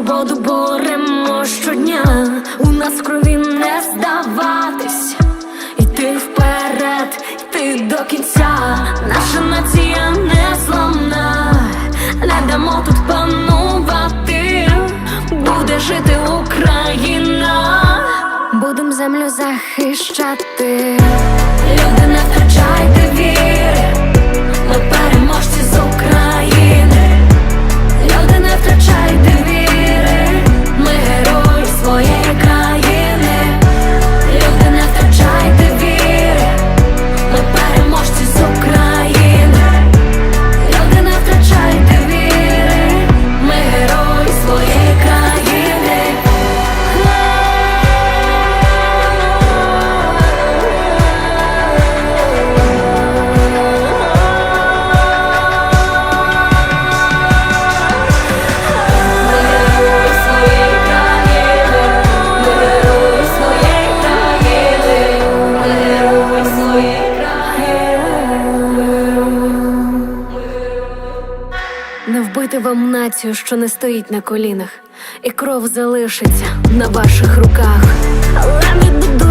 свободу боремо щодня. У нас в крові не здаватись, йти вперед, йти до кінця. Наша нація не зламна, не дамо тут панувати. Буде жити Україна, будем землю захищати. Не вбити вам націю, що не стоїть на колінах, і кров залишиться на ваших руках. Але не нові